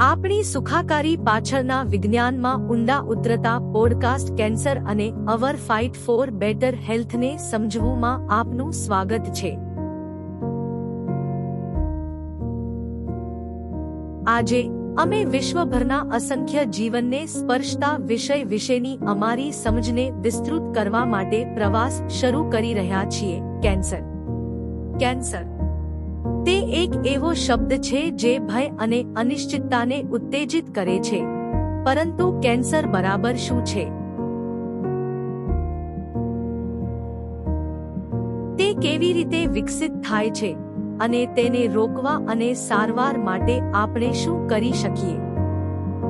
આપણી સુખાકારી પાછળના વિજ્ઞાનમાં ઊંડા ઉતરતા પોડકાસ્ટ કેન્સર અને અવર ફાઇટ ફોર બેટર હેલ્થને સમજવુંમાં આપનું સ્વાગત છે. આજે, અમે વિશ્વભરના અસંખ્ય જીવનને સ્પર્શતા વિષય વિશેની અમારી સમજને વિસ્તૃત કરવા માટે પ્રવાસ શરૂ કરી રહ્યા છીએ. કેન્સર. કેન્સર. તે એક એવો શબ્દ છે જે ભય અને અનિશ્ચિતતાને ઉત્તેજિત કરે છે. પરંતુ કેન્સર બરાબર શું છે? તે કેવી રીતે વિકસિત થાય છે અને તેને રોકવા અને સારવાર માટે આપણે શું કરી શકીએ?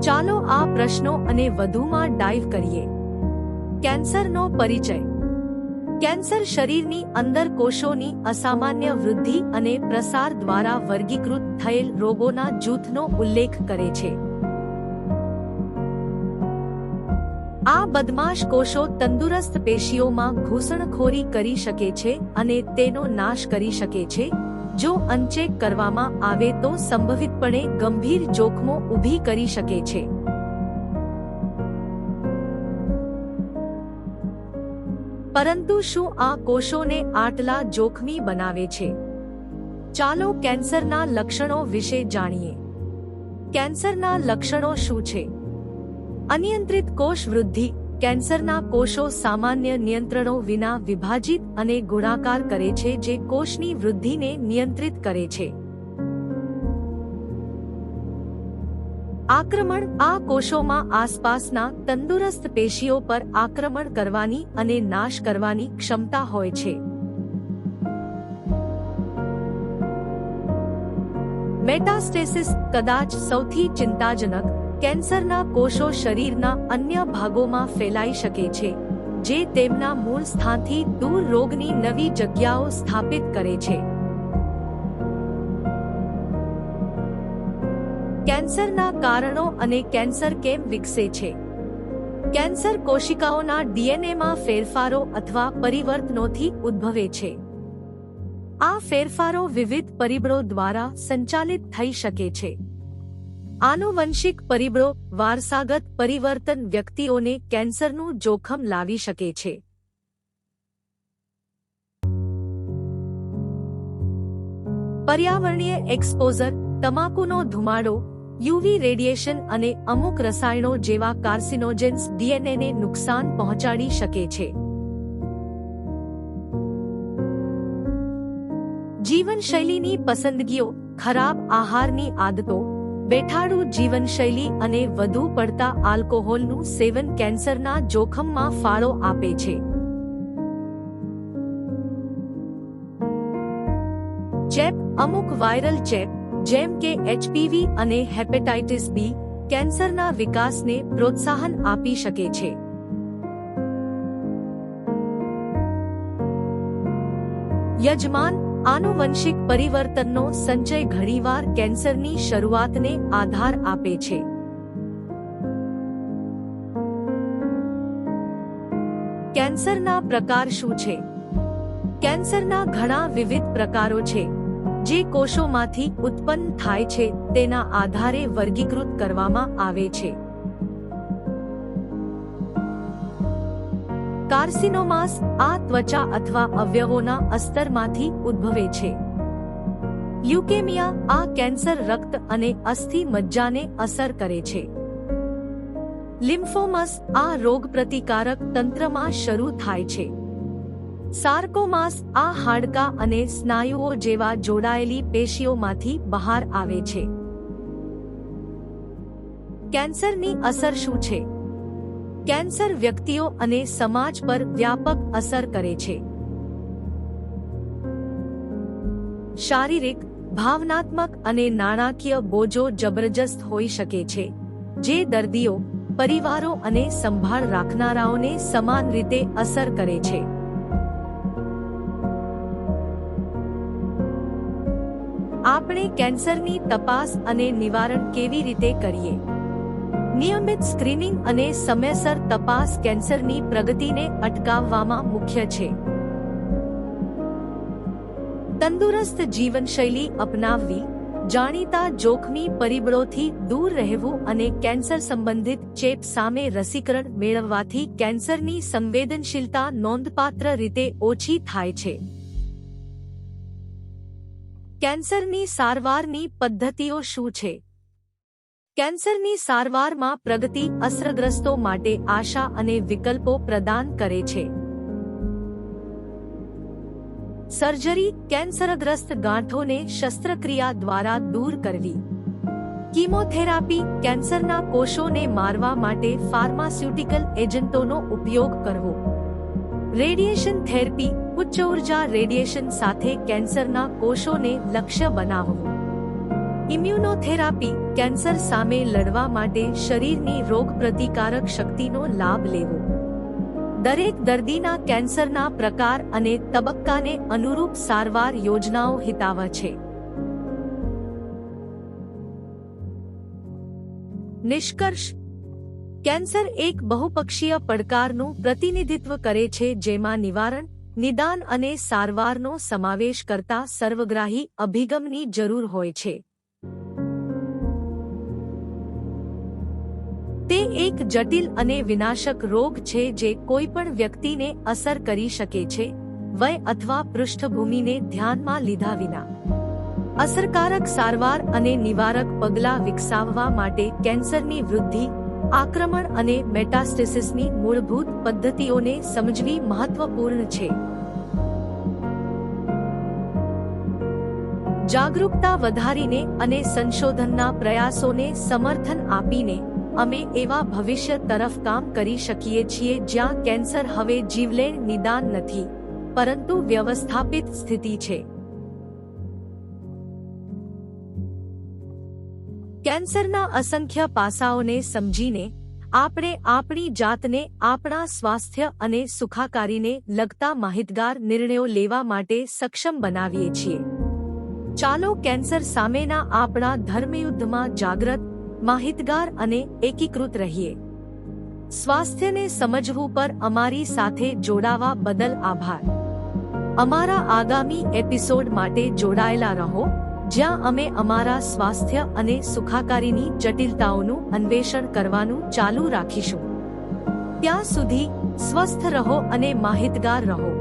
ચાલો આ પ્રશ્નો અને વધુમાં ડાઇવ કરીએ. કેન્સરનો પરિચય. કેન્સર શરીરની અંદર કોષોની અસામાન્ય વૃદ્ધિ અને પ્રસાર દ્વારા વર્ગીકૃત થયેલ રોગોના જૂથનો ઉલ્લેખ કરે છે. આ બદમાશ કોષો તંદુરસ્ત પેશીઓમાં ઘૂસણખોરી કરી શકે છે અને તેનો નાશ કરી શકે છે. જો અનચેક કરવામાં આવે તો સંભવિતપણે ગંભીર જોખમો ઊભી કરી શકે છે. પરંતુ શું આ કોષોને આટલા જોખમી બનાવે છે? ચાલો કેન્સરના લક્ષણો વિશે જાણીએ. કેન્સરના લક્ષણો શું છે? અનિયંત્રિત કોષ વૃદ્ધિ કેન્સરના કોષો સામાન્ય નિયંત્રણો વિના વિભાજિત અને ગુણાકાર કરે છે જે કોષની વૃદ્ધિને નિયંત્રિત કરે છે. આક્રમણ આ કોષોમાં આસપાસના તંદુરસ્ત પેશીઓ પર આક્રમણ કરવાની અને નાશ કરવાની ક્ષમતા હોય છે. મેટાસ્ટેસિસ કદાચ સૌથી ચિંતાજનક કેન્સરના કોષો શરીરના અન્ય ભાગોમાં ફેલાઈ શકે છે, જે તેમના મૂળ સ્થાનથી દૂર રોગની નવી જગ્યાઓ સ્થાપિત કરે છે. કેન્સરના કારણો અને કેન્સર કેમ વિકસે છે? કેન્સર કોશિકાઓના ડીએનએમાં ફેરફારો અથવા પરિવર્તનોથી ઉદ્ભવે છે. આ ફેરફારો વિવિધ પરિબળો દ્વારા સંચાલિત થઈ શકે છે. આનુવંશિક પરિબળો, વારસાગત પરિવર્તન વ્યક્તિઓને કેન્સરનું જોખમ લાવી શકે છે. પર્યાવરણીય એક્સપોઝર, તમાકુનો ધુમાડો યુવી રેડિયેશન અને અમુક રસાયણો જેવા કાર્સિનોજેન્સ ડીએનએને નુકસાન પહોંચાડી શકે છે. જીવનશૈલીની પસંદગીઓ, ખરાબ આહારની આદતો, બેઠાડું જીવનશૈલી અને વધુ પડતા આલ્કોહોલનું સેવન કેન્સરના જોખમમાં ફાળો આપે છે. ચેપ, અમુક વાયરલ ચેપ જેમ કે એચપીવી અને હેપેટાઇટિસ બી કેન્સરના વિકાસને પ્રોત્સાહન આપી શકે છે. યજમાન આનુવંશિક પરિવર્તનનો સંચય ઘણીવાર કેન્સરની શરૂઆતને આધાર આપે છે. કેન્સરના પ્રકાર શું છે? કેન્સરના ઘણા વિવિધ પ્રકારો છે. જે કોષોમાંથી ઉત્પન્ન થાય છે, તેના આધારે વર્ગીકૃત કરવામાં આવે છે. કાર્સિનોમાસ આ ત્વચા અથવા અવયવોના અસ્તરમાંથી ઉદ્ભવે છે. લ્યુકેમિયા આ કેન્સર રક્ત અને અસ્થિ મજ્જાને અસર કરે છે. લિમ્ફોમસ આ રોગપ્રતિકારક તંત્રમાં શરૂ થાય છે. સાર્કોમાસ આ હાડકા અને સ્નાયુઓ જેવા જોડાયેલી પેશીઓમાંથી બહાર આવે છે. કેન્સરની અસર શું છે? કેન્સર વ્યક્તિઓ અને સમાજ પર વ્યાપક અસર કરે છે. શારીરિક, ભાવનાત્મક અને નાણાકીય બોજો જબરજસ્ત હોઈ શકે છે, જે દર્દીઓ, પરિવારો અને સંભાળ રાખનારાઓને સમાન રીતે અસર કરે છે. આપણે કેન્સરની તપાસ અને નિવારણ કેવી રીતે કરીએ? નિયમિત સ્ક્રીનિંગ અને સમયસર તપાસ કેન્સરની પ્રગતિને અટકાવવામાં મુખ્ય છે. તંદુરસ્ત જીવનશૈલી અપનાવવી, જાણીતા જોખમી પરિબળોથી દૂર રહેવું અને કેન્સર સંબંધિત ચેપ સામે રસીકરણ મેળવવાથી કેન્સરની સંવેદનશીલતા નોંધપાત્ર રીતે ઓછી થાય છે. કેન્સરની સારવારની પદ્ધતિઓ શું છે? કેન્સરની સારવારમાં પ્રગતિ અસરગ્રસ્તો માટે આશા અને વિકલ્પો પ્રદાન કરે છે. સર્જરી કેન્સરગ્રસ્ત ગાંઠોને શસ્ત્રક્રિયા દ્વારા દૂર કરવી. કીમોથેરાપી કેન્સરના કોષોને મારવા માટે ફાર્માસ્યુટિકલ એજન્ટોનો ઉપયોગ કરવો. રેડિયેશન થેરપી ઉચ્ચ ઊર્જા રેડિયેશન સાથે કેન્સરના કોષોને લક્ષ્ય બનાવવું. ઇમ્યુનોથેરાપી કેન્સર સામે લડવા માટે શરીરની રોગપ્રતિકારક શક્તિનો લાભ લેવો. દરેક દર્દીના કેન્સરના પ્રકાર અને તબક્કાને અનુરૂપ સારવાર યોજનાઓ હિતાવ છે. નિષ્કર્ષ કેન્સર એક બહુપક્ષીય પડકારનું પ્રતિનિધિત્વ કરે છે, જેમાં નિવારણ, નિદાન અને સારવારનો સમાવેશ કરતા સર્વગ્રાહી અભિગમની જરૂર હોય છે. તે એક જટિલ અને વિનાશક રોગ છે, જે કોઈપણ વ્યક્તિને અસર કરી શકે છે, વય અથવા પૃષ્ઠભૂમિને ધ્યાનમાં લીધા વિના. અસરકારક સારવાર અને નિવારક પગલાં વિકસાવવા માટે કેન્સરની વૃદ્ધિ આક્રમણ અને મેટાસ્ટેસિસની મૂળભૂત પદ્ધતિઓને સમજવી મહત્વપૂર્ણ છે. જાગરૂકતા વધારીને અને સંશોધનના પ્રયાસોને સમર્થન આપીને અમે એવા ભવિષ્ય તરફ કામ કરી શકીએ છીએ જ્યાં કેન્સર હવે જીવલેણ નિદાન નથી, પરંતુ વ્યવસ્થાપિત સ્થિતિ છે. કેન્સરના અસંખ્ય પાસાઓને સમજીને આપણે આપણી જાતને, આપણા સ્વાસ્થ્ય અને સુખાકારીને લગતા માહિતગાર નિર્ણયો લેવા માટે સક્ષમ બનાવીએ છીએ. ચાલો કેન્સર સામેના આપણા ધર્મયુદ્ધમાં જાગ્રત, માહિતગાર અને એકીકૃત રહીએ. સ્વાસ્થ્યને સમજવું પર અમારી સાથે જોડાવા બદલ આભાર. અમારા આગામી એપિસોડ માટે જોડાયેલા રહો. જ્યાં અમે અમારા સ્વાસ્થ્ય અને સુખાકારીની જટિલતાઓનું અન્વેષણ કરવાનું ચાલુ રાખીશું. ત્યાં સુધી સ્વસ્થ રહો અને માહિતગાર રહો.